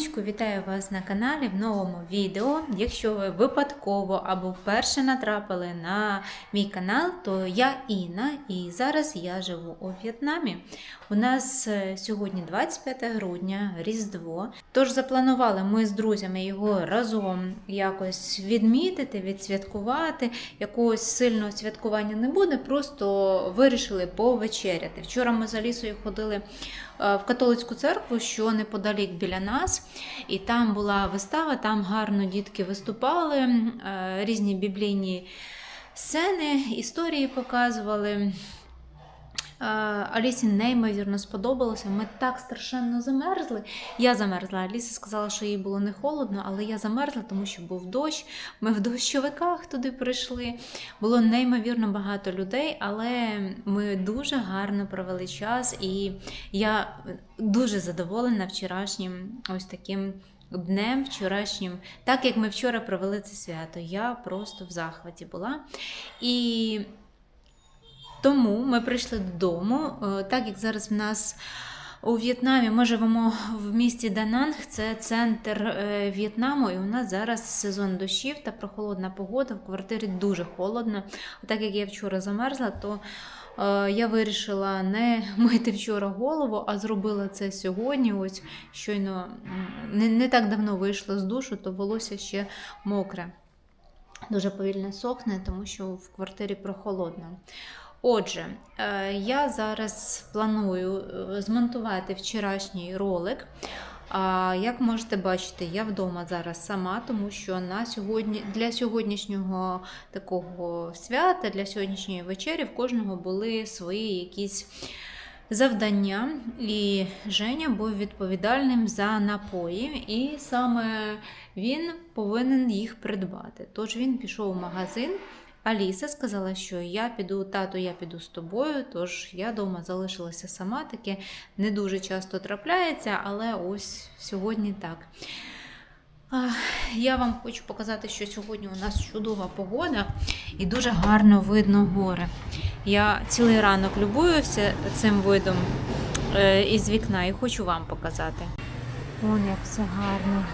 Раночку! Вітаю вас на каналі в новому відео. Якщо ви випадково або вперше натрапили на мій канал, то я Інна і зараз я живу у В'єтнамі. У нас е, сьогодні 25 грудня, Різдво. Тож запланували ми з друзями його разом якось відмітити, відсвяткувати. Якогось сильного святкування не буде, просто вирішили повечеряти. Вчора ми за лісою ходили е, в католицьку церкву, що неподалік біля нас, і там була вистава, там гарно дітки виступали, різні біблійні сцени, історії показували. Е, Алісі неймовірно сподобалося. Ми так страшенно замерзли. Я замерзла. Аліса сказала, що їй було не холодно, але я замерзла, тому що був дощ. Ми в дощовиках туди прийшли. Було неймовірно багато людей, але ми дуже гарно провели час, і я дуже задоволена вчорашнім ось таким. Днем вчорашнім, так як ми вчора провели це свято, я просто в захваті була. І тому ми прийшли додому, Е, так як зараз в нас у В'єтнамі ми живемо в місті Дананг, це центр е, В'єтнаму, і у нас зараз сезон дощів та прохолодна погода. В квартирі дуже холодно. Так як я вчора замерзла, то я вирішила не мити вчора голову, а зробила це сьогодні. Ось щойно не, не так давно вийшла з душу, то волосся ще мокре. Дуже повільно сохне, тому що в квартирі прохолодно. Отже, е, я зараз планую е, змонтувати вчорашній ролик. А як можете бачити, я вдома зараз сама, тому що на сьогодні для сьогоднішнього такого свята, для сьогоднішньої вечері в кожного були свої якісь завдання. І Женя був відповідальним за напої, і саме він повинен їх придбати. Тож він пішов у магазин. Аліса сказала, що я піду, тато, я піду з тобою, тож я вдома залишилася сама, таке не дуже часто трапляється, але ось сьогодні так. Я вам хочу показати, що сьогодні у нас чудова погода і дуже гарно видно гори. Я цілий ранок любуюся цим видом е, із вікна і хочу вам показати. Вон як все гарно.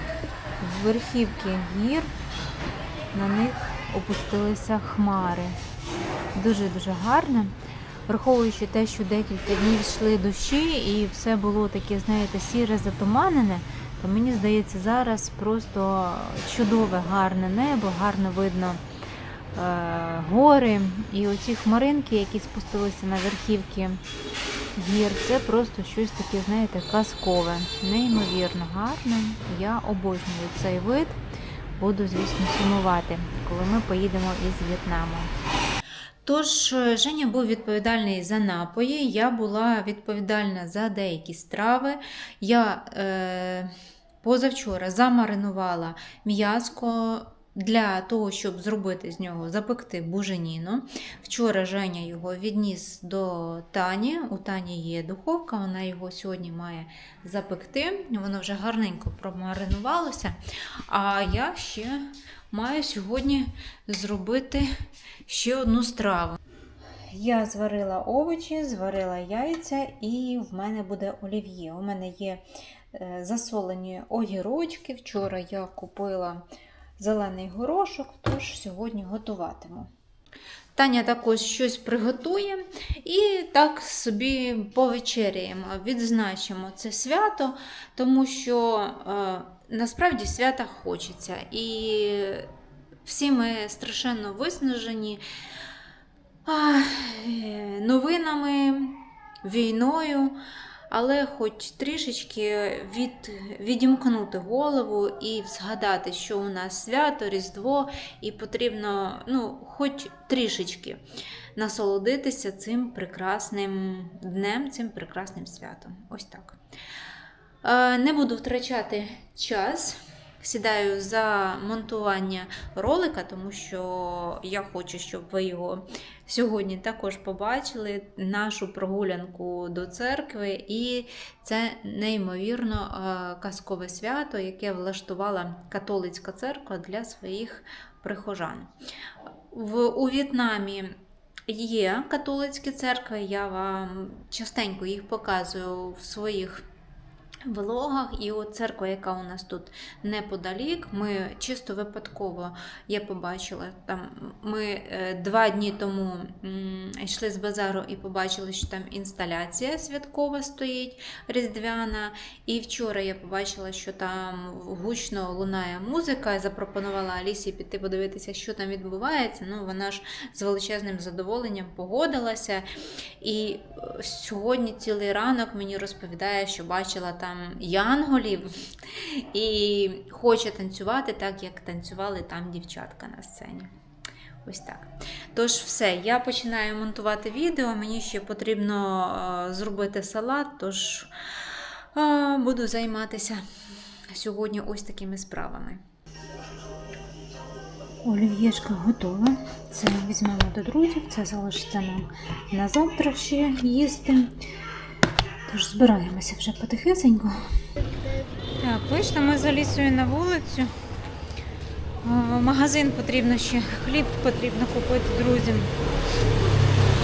Верхівки гір, на них опустилися хмари. Дуже-дуже гарно. Враховуючи те, що декілька днів йшли дощі і все було таке, знаєте, сіре затуманене, то мені здається, зараз просто чудове, гарне небо, гарно видно е, гори. І оці хмаринки, які спустилися на верхівки гір, це просто щось таке, знаєте, казкове. Неймовірно гарно. Я обожнюю цей вид. Буду, звісно, сумувати, коли ми поїдемо із В'єтнаму. Тож е, Женя був відповідальний за напої, я була відповідальна за деякі страви. Я е, позавчора замаринувала м'язко для того, щоб зробити з нього запекти буженіну. Вчора Женя його відніс до Тані. У Тані є духовка, вона його сьогодні має запекти. Воно вже гарненько промаринувалося. А я ще маю сьогодні зробити ще одну страву. Я зварила овочі, зварила яйця, і в мене буде олів'є. У мене є е, засолені огірочки. Вчора я купила зелений горошок, тож сьогодні готуватиму. Таня також щось приготує і так собі повечеряємо, відзначимо це свято, тому що е, насправді свята хочеться. І всі ми страшенно виснажені е, новинами, війною. Але хоч трішечки від, відімкнути голову і згадати, що у нас свято, Різдво, і потрібно ну, хоч трішечки насолодитися цим прекрасним днем, цим прекрасним святом. Ось так. Е, Не буду втрачати час. Сідаю за монтування ролика, тому що я хочу, щоб ви його сьогодні також побачили, нашу прогулянку до церкви. І це неймовірно е, казкове свято, яке влаштувала католицька церква для своїх прихожан. В, У В'єтнамі є католицькі церкви, я вам частенько їх показую в своїх влогах. І от церква, яка у нас тут неподалік, ми чисто випадково я побачила там. Ми е, два дні тому йшли з базару і побачили, що там інсталяція святкова стоїть різдвяна. І вчора я побачила, що там гучно лунає музика. Запропонувала Алісі піти подивитися, що там відбувається. Ну, вона ж з величезним задоволенням погодилася. І е, сьогодні цілий ранок мені розповідає, що бачила там янголів і хоче танцювати так, як танцювали там дівчатка на сцені. Ось так. Тож, все, я починаю монтувати відео. Мені ще потрібно е, зробити салат, тож е, буду займатися сьогодні ось такими справами. Олів'єшка готова. Це візьмемо до друзів, це залишиться нам на завтра ще їсти. Тож збираємося вже потихесенько. Так, вийшли ми з Алісою на вулицю. Магазин потрібно ще хліб потрібно купити друзям.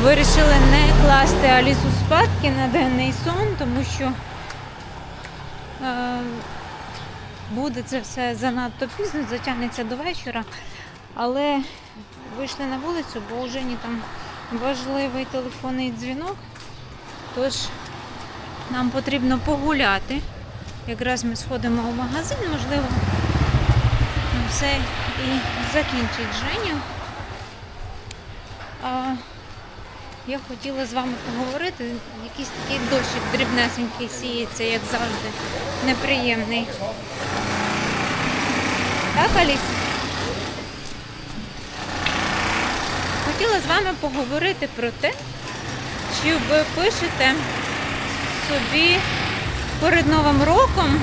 Вирішили не класти Алісу спадки на денний сон, тому що е, буде це все занадто пізно, затягнеться до вечора. Але вийшли на вулицю, бо у Жені там важливий телефонний дзвінок. Тож нам потрібно погуляти. Якраз ми сходимо в магазин, можливо, все і закінчить Женя. А я хотіла з вами поговорити. Якийсь такий дощик дрібнесенький сіється, як завжди, неприємний. Так, Аліс? Хотіла з вами поговорити про те, чи ви пишете собі перед Новим роком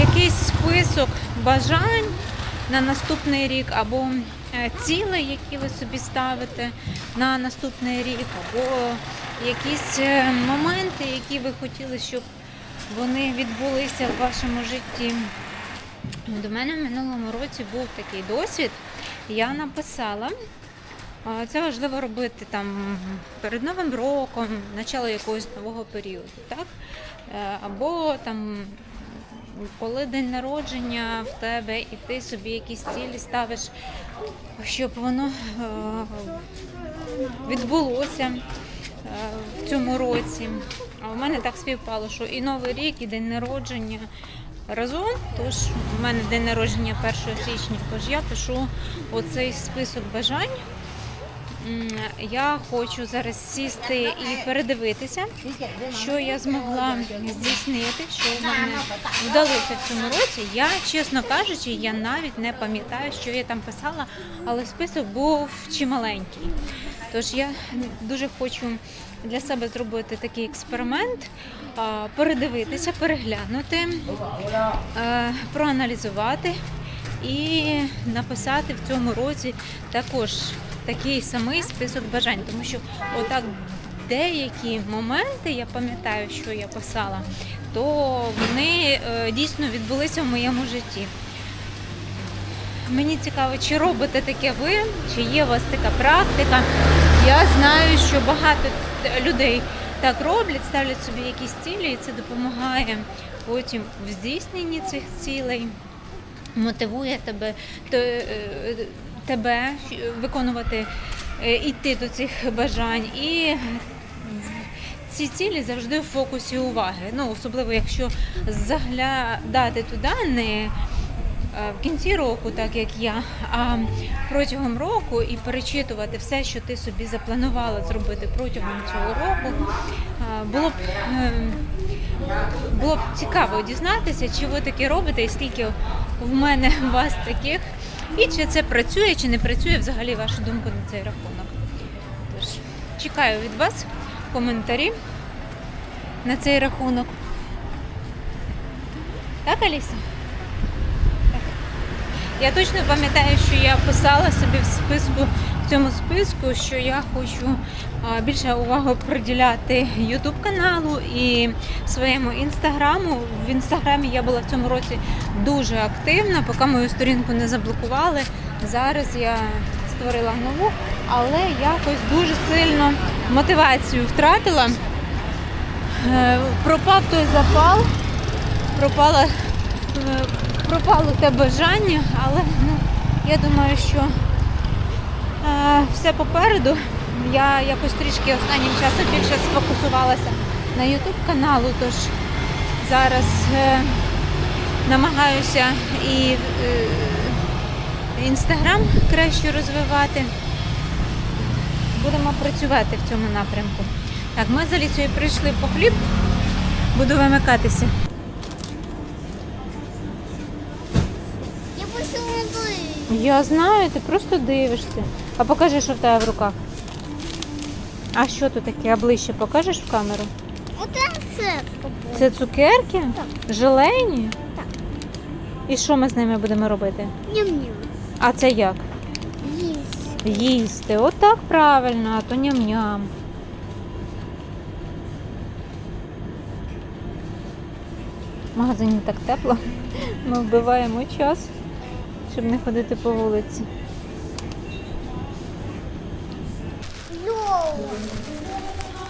якийсь список бажань на наступний рік, або е, цілей, які ви собі ставите на наступний рік, або якісь е, моменти, які ви хотіли, щоб вони відбулися в вашому житті. До мене в минулому році був такий досвід. Я написала. Це важливо робити там перед Новим роком, начало якогось нового періоду, так? Е, Або там коли день народження в тебе, і ти собі якісь цілі ставиш, щоб воно е, відбулося е, в цьому році. А у мене так співпало, що і Новий рік, і день народження разом. Тож у мене день народження 1 січня, тож я пишу оцей список бажань. Я хочу зараз сісти і передивитися, що я змогла здійснити, що в мене вдалося в цьому році. Я, чесно кажучи, я навіть не пам'ятаю, що я там писала, але список був чималенький. Тож я дуже хочу для себе зробити такий експеримент, передивитися, переглянути, проаналізувати і написати в цьому році також такий самий список бажань, тому що отак деякі моменти, я пам'ятаю, що я писала, то вони е, дійсно відбулися в моєму житті. Мені цікаво, чи робите таке ви, чи є у вас така практика. Я знаю, що багато людей так роблять, ставлять собі якісь цілі, і це допомагає потім в здійсненні цих цілей, мотивує тебе, те- е, тебе виконувати, е, йти до цих бажань. І ці цілі завжди в фокусі уваги. Ну, особливо, якщо заглядати туди не е, в кінці року, так як я, а протягом року і перечитувати все, що ти собі запланувала зробити протягом цього року, е, було б. е, Було б цікаво дізнатися, чи ви таке робите, і скільки в мене вас таких, і чи це працює, чи не працює взагалі вашу думку на цей рахунок. Тож, чекаю від вас коментарі на цей рахунок. Так, Аліса? Я точно пам'ятаю, що я писала собі в списку в цьому списку, що я хочу більше уваги приділяти YouTube каналу і своєму інстаграму. В інстаграмі я була в цьому році дуже активна, поки мою сторінку не заблокували. Зараз я створила нову, але якось дуже сильно мотивацію втратила. Е, пропав той запал, пропало, е, пропало те бажання, але ну, я думаю, що е, все попереду. Я якось трішки останнім часом більше сфокусувалася на YouTube каналу, тож зараз е, намагаюся і інстаграм краще розвивати. Будемо працювати в цьому напрямку. Так, ми за лісою прийшли по хліб. Буду вимикатися. Я знаю, ти просто дивишся. А покажи, що в тебе в руках. А що тут таке? А ближче покажеш в камеру? Оце це. Це цукерки? Так. Желейні? Так. І що ми з ними будемо робити? Ням-ням. А це як? Їсть. Їсти. Отак правильно, а то ням-ням. В магазині так тепло. Ми вбиваємо час, щоб не ходити по вулиці.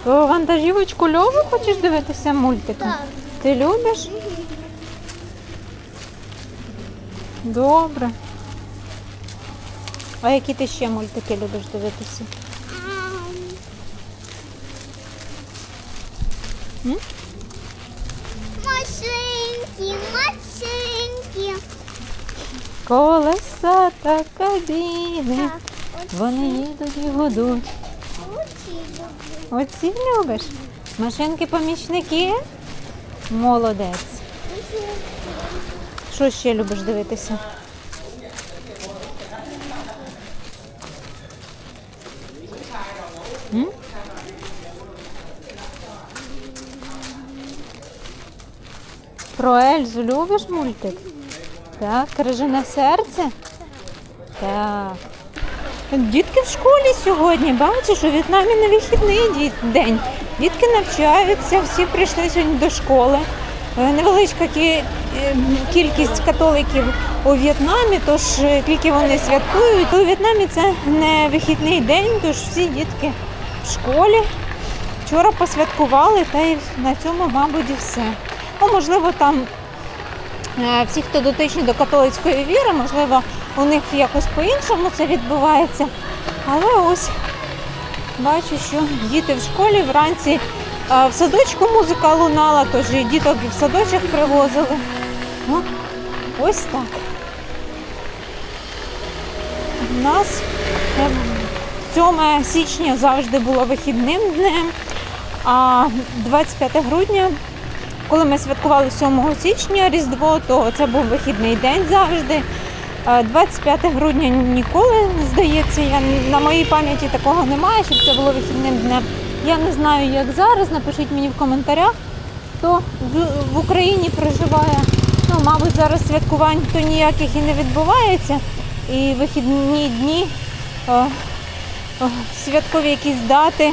То вантажівочку Льову хочеш дивитися мультиком? Так. Ти любиш? Добре. А які ти ще мультики любиш дивитися? М? Машинки, машинки. Колеса та кабіни. Так. Вони їдуть і гудуть. Оці. Любиш? Машинки-помічники? Молодець. Що ще любиш дивитися? Про Ельзу любиш мультик? Так, крижане серце? Так. Дітки в школі сьогодні, бачиш, у В'єтнамі на вихідний день. Дітки навчаються, всі прийшли сьогодні до школи. Е, Невеличка е, кількість католиків у В'єтнамі, тож е, тільки вони святкують. У В'єтнамі це не вихідний день, тож всі дітки в школі. Вчора посвяткували, та й на цьому, мабуть, і все. Ну, можливо, там всі, хто дотичні до католицької віри, можливо, у них якось по-іншому це відбувається. Але ось бачу, що діти в школі вранці в садочку музика лунала, тож і діток і в садочок привозили. Ну, ось так. У нас е, 7 січня завжди було вихідним днем, а 25 грудня коли ми святкували 7 січня Різдво, то це був вихідний день завжди. Е, 25 грудня ніколи, здається, я, на моїй пам'яті такого немає, щоб це було вихідним днем. Я не знаю, як зараз. Напишіть мені в коментарях, хто в, Україні проживає. Ну, мабуть, зараз святкувань то ніяких і не відбувається. І вихідні дні, е, е, святкові якісь дати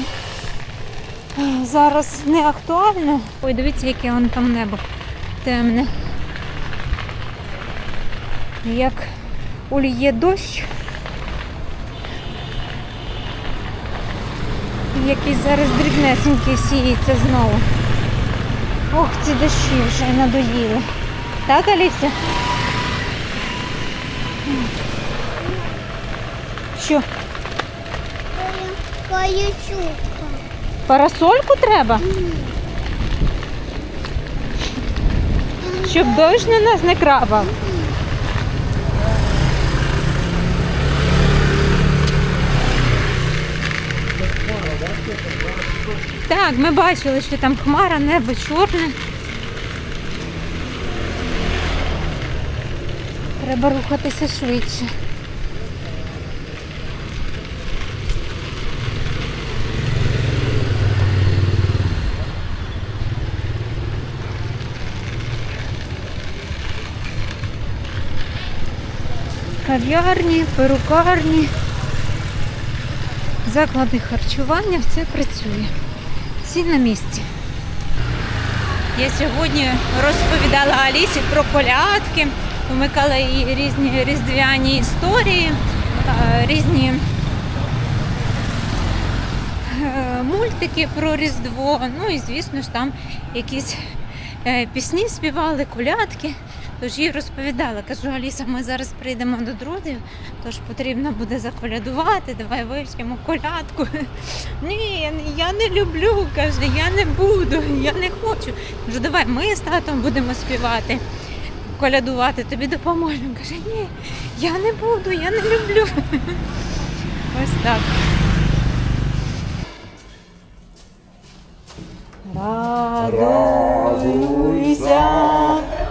зараз не актуально. Ой, дивіться, яке вон там небо темне. Як уліє дощ. Якийсь зараз дрібнесенький сіється знову. Ох, ці дощі вже надоїли. Так, Аліся? Що, Каючука. парасольку треба? Щоб дощ на нас не крапав. Так, ми бачили, що там хмара, небо чорне. Треба рухатися швидше. Кав'ярні, перукарні, заклади харчування, все працює. Всі на місці. Я сьогодні розповідала Алісі про колядки, вмикала їй різні різдвяні історії, різні е, мультики про Різдво. Ну і звісно ж там якісь е, пісні співали, колядки. Тож їй розповідала, кажу, Аліса, ми зараз прийдемо до друзів, тож потрібно буде заколядувати, давай вивчимо колядку. Ні, я не- люблю, каже, я не буду, я не хочу. Кажу, давай ми з татом будемо співати, колядувати, тобі допоможемо. Каже, ні, я не буду, я не люблю. Ось так. Радуйся,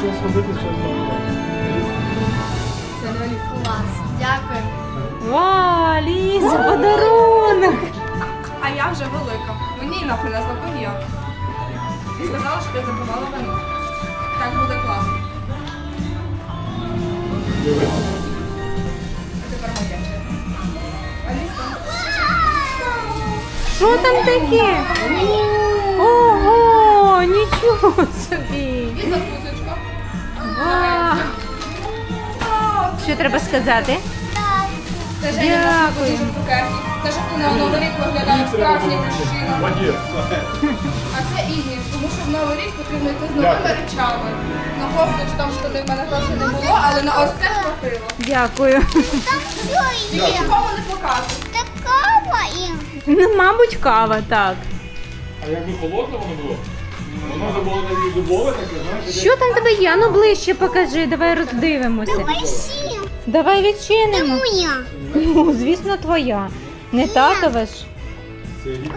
Хочу зробити щось Клас, дякую. Ва, Ліза, подарунок! А я вже велика. Мені Інна принесла коньяк. І сказала, що я запивала вино. Так буде класно. А тепер моя черга. Аліса. Що там таке? Ого, нічого собі! Що треба сказати? Це Женя Дякую. дуже цукерки. Це ти на Новий рік виглядав справжній мужчина. А це Ігор, тому що в Новий рік потрібно йти з новими речами. На кофту чи там штани в мене грошей не було, але на ось це хватило. Дякую. Там що І є? нікому не показуй. Такава і Ну, мабуть, кава, так. А якби холодно воно було? Воно вже було навіть дубове таке, знаєш? Що там тебе є? Ну ближче покажи, давай роздивимося. Давай сім. Давай відчинимо. Моя. Ну, звісно, твоя. Не татова ж.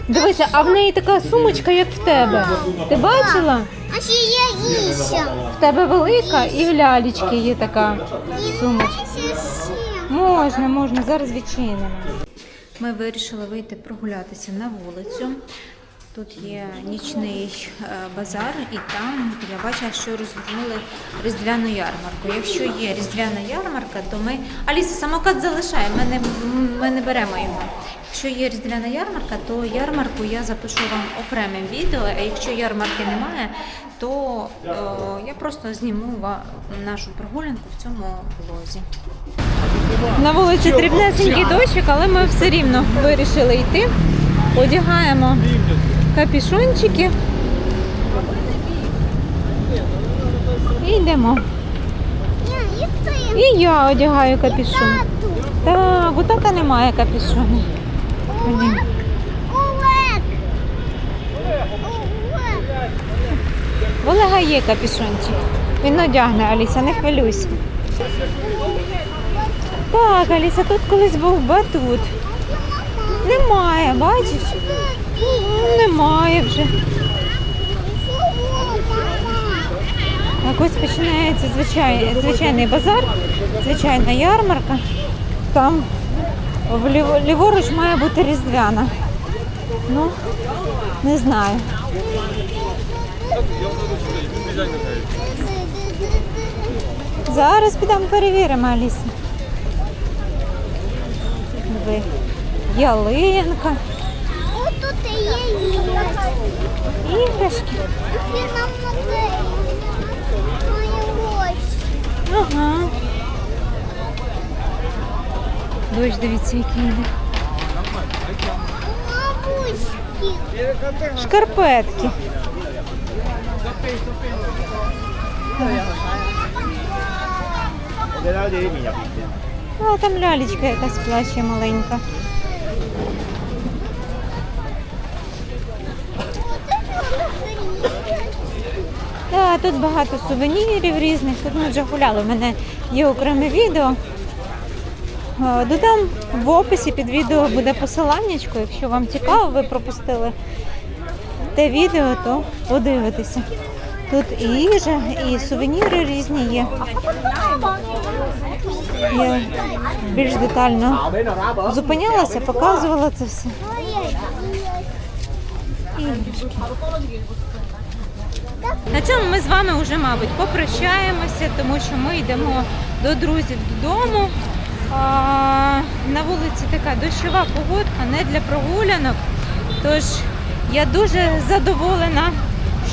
Дивися, а в неї така сумочка, як в тебе. Ти бачила? А ще є Іся. В тебе велика і в лялічки є така сумочка. Можна, можна, зараз відчинимо. Ми вирішили вийти прогулятися на вулицю. Тут є нічний е, базар, і там я бачила, що розгорнули різдвяну ярмарку. Якщо є різдвяна ярмарка, то ми. Аліса, самокат залишає, ми не, ми не беремо його. Якщо є різдвяна ярмарка, то ярмарку я запишу вам окремим відео. А якщо ярмарки немає, то е, я просто зніму ва- нашу прогулянку в цьому влозі. На вулиці дрібнесенький дощик, але ми все рівно вирішили йти. Одягаємо капішончики. І йдемо. І я одягаю капішон. Так, у тата немає капішону. Олег. Олега є капішончик. Він одягне, Аліса, не хвилюйся. Так, Аліса, тут колись був батут. Немає, бачиш? Немає вже. Так ось починається звичайний, звичайний базар, звичайна ярмарка. Там ліворуч має бути різдвяна. Ну, не знаю. Зараз підемо перевіримо, Аліса. Ялинка, тут і є іграшки. Він нам музей. Має ось. Ага. Дощ, дивіться, який йде. Шкарпетки. А там лялечка якась плаче маленька. Тут багато сувенірів різних. Тут ми вже гуляли. У мене є окреме відео. Е, Додам в описі під відео буде посиланнячко. Якщо вам цікаво, ви пропустили те відео, то подивитися. Тут і їжа, і сувеніри різні є. Я більш детально зупинялася, показувала це все. На цьому ми з вами вже, мабуть, попрощаємося, тому що ми йдемо до друзів додому. На вулиці така дощова погодка, не для прогулянок. Тож я дуже задоволена,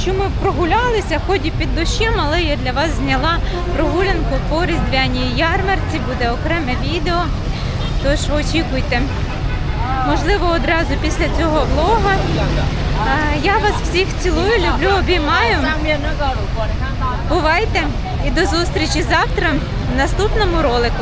що ми прогулялися, хоч і під дощем, але я для вас зняла прогулянку по різдвяній ярмарці, буде окреме відео. Тож очікуйте. Можливо, одразу після цього влога. Я вас всіх цілую, люблю, обіймаю. Бувайте і до зустрічі завтра в наступному ролику.